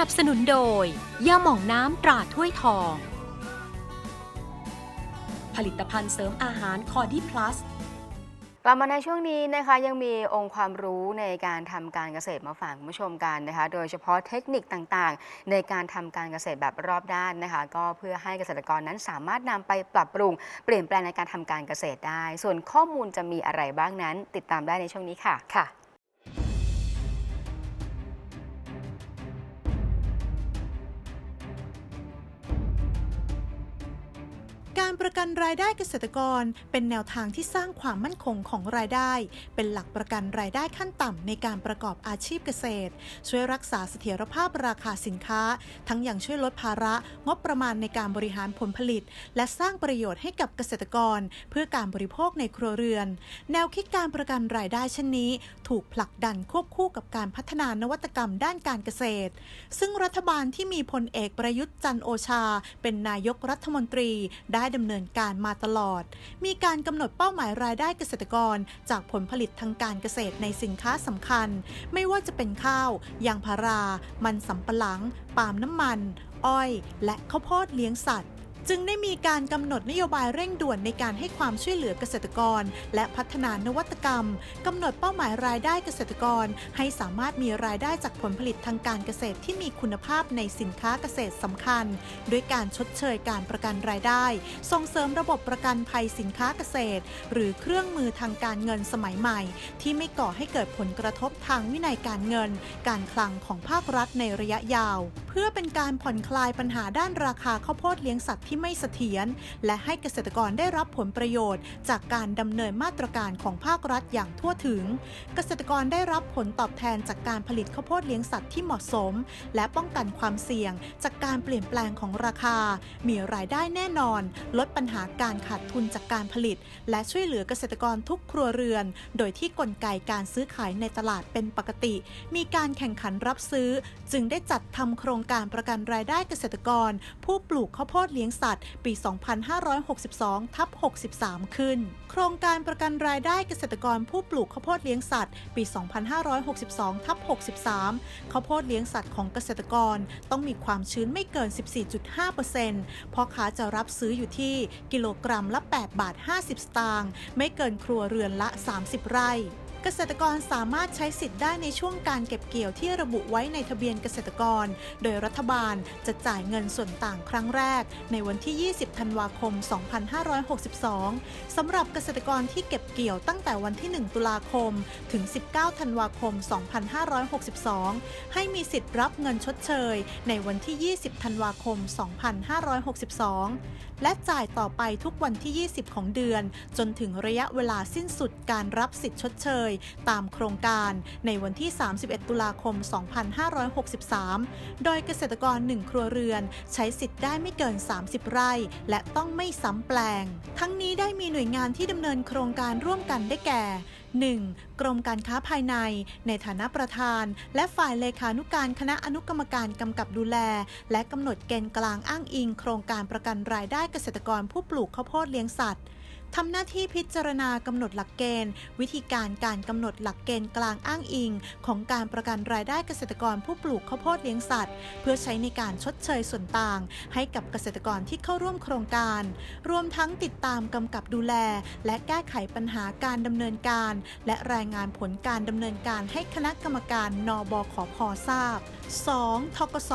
นับสนุนโดยยาหม่องน้ำตราถ้วยทอง ผลิตภัณฑ์เสริมอาหารคอดีพลัสกลับมาในช่วงนี้นะคะยังมีองค์ความรู้ในการทำการเกษตรมาฝากคุณผู้ชมกันนะคะ โดยเฉพาะเทคนิคต่างๆ ในการทำการเกษตรแบบรอบด้านนะคะ ก็เพื่อให้เกษตรกรนั้นสามารถนำไปปรับปรุง เปลี่ยนแปลงในการทำการเกษตรได้ ส่วนข้อมูลจะมีอะไรบ้างนั้น ติดตามได้ในช่วงนี้ค่ะค่ะ การประกันรายได้เกษตรกร เป็นแนวทางที่สร้างความมั่นคงของรายได้ เป็นหลักประกันรายได้ขั้นต่ำในการประกอบอาชีพเกษตร ช่วยรักษาเสถียรภาพราคาสินค้า ทั้งยังช่วยลดภาระงบประมาณในการบริหารผลผลิต และสร้างประโยชน์ให้กับเกษตรกร เพื่อการบริโภคในครัวเรือน แนวคิดการประกันรายได้เช่นนี้ ถูกผลักดันควบคู่กับการพัฒนานวัตกรรมด้านการเกษตร ซึ่งรัฐบาลที่มีพลเอกประยุทธ์จันโอชา เป็นนายกรัฐมนตรีได้ดำเนินการมาตลอด มีการกำหนดเป้าหมายรายได้เกษตรกร จากผลผลิตทางการเกษตรในสินค้าสำคัญ ไม่ว่าจะเป็นข้าวยางพารา มันสำปะหลัง ปาล์มน้ำมัน อ้อย และข้าวโพดเลี้ยงสัตว์ จึงได้มีการกำหนดนโยบายเร่งด่วนในการให้ความช่วยเหลือเกษตรกร และพัฒนานวัตกรรมกำหนดเป้าหมายรายได้เกษตรกร ให้สามารถมีรายได้จากผลผลิตทางการเกษตรที่มีคุณภาพในสินค้าเกษตรสำคัญ ด้วยการชดเชยการประกันรายได้ ส่งเสริมระบบประกันภัยสินค้าเกษตร หรือเครื่องมือทางการเงินสมัยใหม่ ที่ไม่ก่อให้เกิดผลกระทบทางวินัยการเงิน การคลังของภาครัฐในระยะยาว เพื่อเป็นการผ่อนคลายปัญหาด้านราคาข้าวโพดเลี้ยงสัตว์ที่ไม่เสถียรและให้เกษตรกรได้รับผลประโยชน์ จากการดำเนินมาตรการของภาครัฐอย่างทั่วถึง เกษตรกรได้รับผลตอบแทนจากการผลิตข้าวโพดเลี้ยงสัตว์ที่เหมาะสม และป้องกันความเสี่ยง จากการเปลี่ยนแปลงของราคา มีรายได้แน่นอน ลดปัญหาการขาดทุนจากการผลิต และช่วยเหลือเกษตรกรทุกครัวเรือน โดยที่กลไกการซื้อขายในตลาดเป็นปกติ มีการแข่งขันรับซื้อ จึงได้จัดทำโครงการประกันรายได้เกษตรกร ผู้ปลูกข้าวโพดเลี้ยงัตว์ปี 2562ทับ63 ขึ้น โครงการประกันรายได้เกษตรกรผู้ปลูกข้าวโพดเลี้ยงสัตว์ ปี 2562ทับ63 ข้าวโพดเลี้ยงสัตว์ของเกษตรกรต้องมีความชื้นไม่เกิน 14.5%เพราะค้าจะรับซื้ออยู่ที่กิโลกรัมละ 8 บาท 50 สตางค์ ไม่เกินครัวเรือนละ 30 ไร่ เกษตรกรสามารถใช้สิทธิ์ได้ในช่วงการเก็บเกี่ยวที่ระบุไว้ในทะเบียนเกษตรกร โดยรัฐบาลจะจ่ายเงินส่วนต่างครั้งแรก ในวันที่ 20 ธันวาคม 2562 สำหรับเกษตรกรที่เก็บเกี่ยวตั้งแต่วันที่ 1 ตุลาคม ถึง 19 ธันวาคม 2562 ให้มีสิทธิ์รับเงินชดเชย ในวันที่ 20 ธันวาคม 2562 และจ่ายต่อไปทุกวันที่ 20 ของเดือน จนถึงระยะเวลาสิ้นสุดการรับสิทธิ์ชดเชยตามโครงการในวันที่ 31 ตุลาคม 2563 โดยเกษตรกร 1 ครัวเรือน ใช้สิทธิ์ได้ไม่เกิน 30 ไร่ และต้องไม่ซ้ำแปลง ทั้งนี้ได้มีหน่วยงานที่ดำเนินโครงการร่วมกันได้แก่ 1. กรมการค้าภายใน ในฐานะประธาน และฝ่ายเลขานุการคณะอนุกรรมการกำกับดูแล และกำหนดเกณฑ์กลางอ้างอิง โครงการประกันรายได้เกษตรกรผู้ปลูกข้าวโพดเลี้ยงสัตว์ ทำหน้าที่พิจารณากำหนดหลักเกณฑ์ วิธีการการกำหนดหลักเกณฑ์กลางอ้างอิง ของการประกันรายได้เกษตรกรผู้ปลูกข้าวโพดเลี้ยงสัตว์ เพื่อใช้ในการชดเชยส่วนต่าง ให้กับเกษตรกรที่เข้าร่วมโครงการ รวมทั้งติดตามกำกับดูแล และแก้ไขปัญหาการดำเนินการ และรายงานผลการดำเนินการให้คณะกรรมการนบขพทราบ 2. ทกส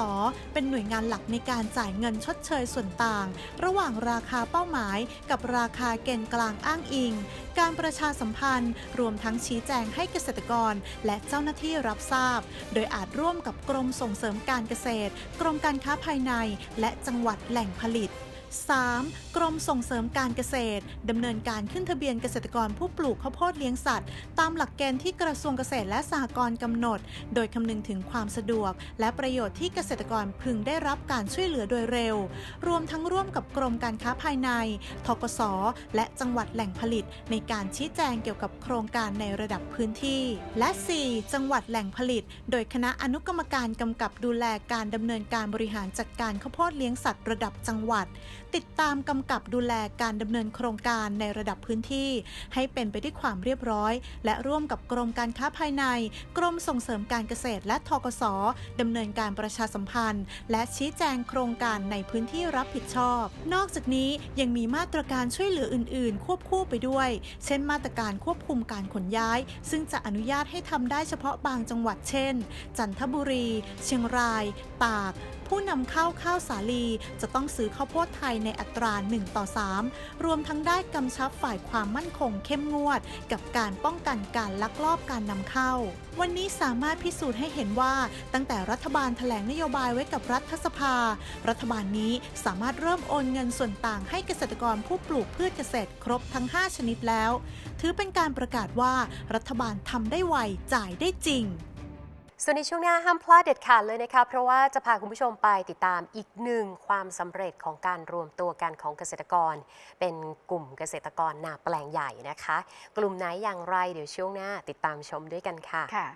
เป็นหน่วยงานหลักในการจ่ายเงินชดเชยส่วนต่าง ระหว่างราคาเป้าหมายกับราคาเกณฑ์กลางอ้างอิง การประชาสัมพันธ์ รวมทั้งชี้แจงให้เกษตรกร และเจ้าหน้าที่รับทราบ โดยอาจร่วมกับกรมส่งเสริมการเกษตร กรมการค้าภายใน และจังหวัดแหล่งผลิต 3. กรมส่งเสริมการเกษตรดำเนินการขึ้นทะเบียนเกษตรกรผู้ปลูกข้าวโพดเลี้ยงสัตว์ ตามหลักเกณฑ์ที่กระทรวงเกษตรและสหกรณ์กำหนด โดยคำนึงถึงความสะดวก และประโยชน์ที่เกษตรกรพึงได้รับการช่วยเหลือโดยเร็ว รวมทั้งร่วมกับกรมการค้าภายในทกสและจังหวัดแหล่งผลิต ในการชี้แจงเกี่ยวกับโครงการในระดับพื้นที่ และ 4. จังหวัดแหล่งผลิต โดยคณะอนุกรรมการกำกับดูแลการดำเนินการบริหารจัดการข้าวโพดเลี้ยงสัตว์ระดับจังหวัด ติดตามกำกับดูแลการดำเนินโครงการในระดับพื้นที่ ให้เป็นไปด้วยความเรียบร้อย และร่วมกับกรมการค้าภายใน กรมส่งเสริมการเกษตรและทกสดำเนินการประชาสัมพันธ์ และชี้แจงโครงการในพื้นที่รับผิดชอบ นอกจากนี้ยังมีมาตรการช่วยเหลืออื่น ๆ ควบคู่ไปด้วย เช่น มาตรการควบคุมการขนย้าย ซึ่งจะอนุญาตให้ทำได้เฉพาะบางจังหวัดเช่น จันทบุรี เชียงราย ตาก ผู้นำเข้าข้าวสาลี จะต้องซื้อข้าวโพดไทยในอัตรา 1 ต่อ 3 รวมทั้งได้กำชับฝ่ายความมั่นคงเข้มงวด กับการป้องกันการลักลอบการนำเข้า วันนี้สามารถพิสูจน์ให้เห็นว่า ตั้งแต่รัฐบาลแถลงนโยบายไว้กับรัฐสภา รัฐบาลนี้สามารถเริ่มโอนเงินส่วนต่างให้เกษตรกรผู้ปลูกพืชเกษตรครบทั้ง 5 ชนิดแล้ว ถือเป็นการประกาศว่ารัฐบาลทำได้ไวจ่ายได้จริง ส่วนในช่วงหน้าห้ามพลาดเด็ดขาดเลยนะคะเพราะว่าจะพาคุณผู้ชมไปติดตามอีกหนึ่งความสำเร็จของการรวมตัวกันของเกษตรกร เป็นกลุ่มเกษตรกรนาแปลงใหญ่นะคะ กลุ่มไหนอย่างไรเดี๋ยวช่วงหน้าติดตามชมด้วยกันค่ะค่ะ